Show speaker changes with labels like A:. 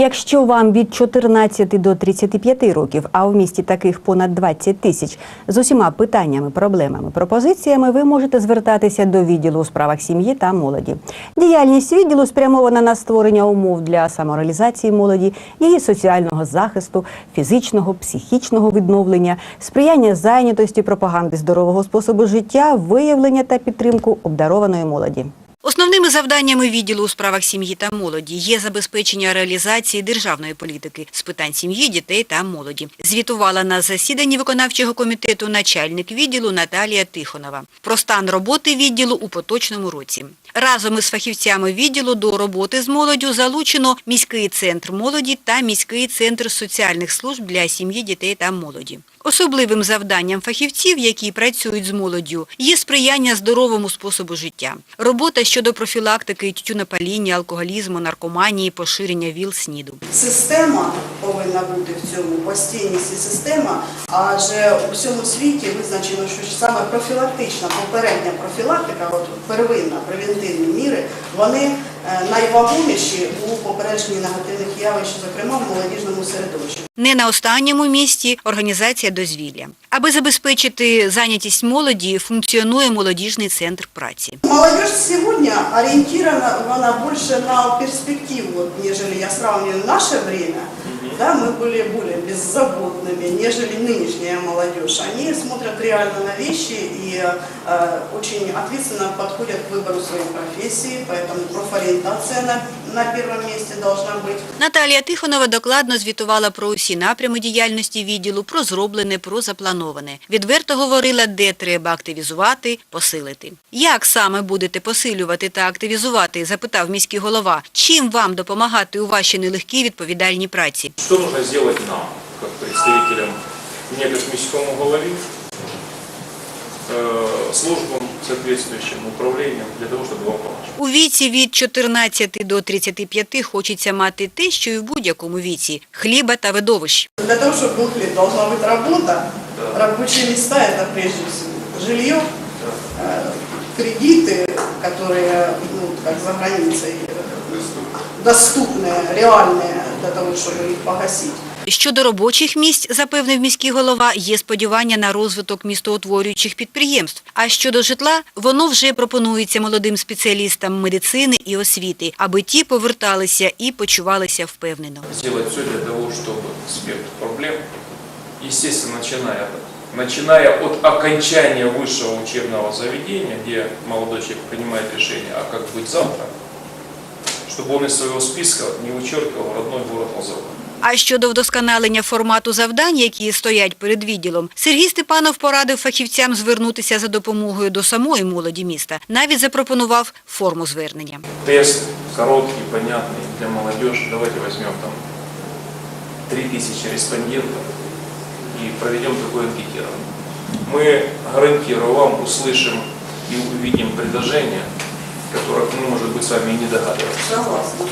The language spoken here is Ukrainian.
A: Якщо вам від 14 до 35 років, а в місті таких понад 20 тисяч, з усіма питаннями, проблемами, пропозиціями, ви можете звертатися до відділу у справах сім'ї та молоді. Діяльність відділу спрямована на створення умов для самореалізації молоді, її соціального захисту, фізичного, психічного відновлення, сприяння зайнятості, пропаганди здорового способу життя, виявлення та підтримку обдарованої молоді. Основними завданнями відділу у справах сім'ї та молоді є забезпечення реалізації державної політики з питань сім'ї, дітей та молоді. Звітувала на засіданні виконавчого комітету начальник відділу Наталія Тихонова про стан роботи відділу у поточному році. Разом із фахівцями відділу до роботи з молоддю залучено міський центр молоді та міський центр соціальних служб для сім'ї, дітей та молоді. Особливим завданням фахівців, які працюють з молоддю, є сприяння здоровому способу життя. Робота щодо профілактики тютюнопаління, алкоголізму, наркоманії, поширення ВІЛ, СНІДу.
B: Система повинна бути в цьому постійність і система, адже у всьому світі визначено, що саме профілактична, попередня профілактика, от первинна, превентивні міри, вони найвагоміші у попередженні негативних явищ, зокрема в молодіжному середовищі.
A: Не на останньому місці організація дозвілля. Аби забезпечити зайнятість молоді, функціонує молодіжний центр праці.
B: Молодіж сьогодні орієнтована вона більше на перспективу, ніж я сравнюю наше время Да, мы были более беззаботными, нежели нынешняя молодежь. Они смотрят реально на вещи и э, очень ответственно подходят к выбору своей профессии, поэтому профориентация на, на первом месте должна быть.
A: Наталія Тихонова докладно звітувала про усі напрями діяльності відділу, про зроблене, про заплановане. Відверто говорила, де треба активізувати, посилити. Як саме будете посилювати та активізувати, запитав міський голова. Чим вам допомагати у вашій нелегкій відповідальній праці?
C: Что нужно сделать нам, как представителям, мне как міському голові, э, службам, соответствующим управлениям, для того, чтобы вам помочь.
A: У віці від 14 до 35 хочеться мати те, що і в будь-якому віці – хліба та видовищ.
B: Для того, чтобы был хлеб, должна быть работа. Рабочие места – это прежде всего жилье, э, кредиты, которые ну, как за границей э, доступные, реальные для того, чтобы их погасить.
A: Щодо робочих місць, запевнив міський голова, є сподівання на розвиток містоутворюючих підприємств. А щодо житла, воно вже пропонується молодим спеціалістам медицини і освіти, аби ті поверталися і почувалися впевнено.
C: Сделать все для того, чтобы спектр проблем, естественно, начиная, начиная от окончания высшего учебного заведения, где молодой человек принимает решение, а как быть завтра, чтобы он из своего списка не вычеркивал родной город Лазовый.
A: А щодо вдосконалення формату завдань, які стоять перед відділом, Сергій Степанов порадив фахівцям звернутися за допомогою до самої молоді міста. Навіть запропонував форму звернення.
C: Тест короткий, понятный для молодежи. Давайте возьмем там 3000 респондентов и проведем такое анкетирование. Мы, гарантирую вам, услышим и увидим предложения, которых мы, может быть, с вами и не догадываемся.
B: Согласна.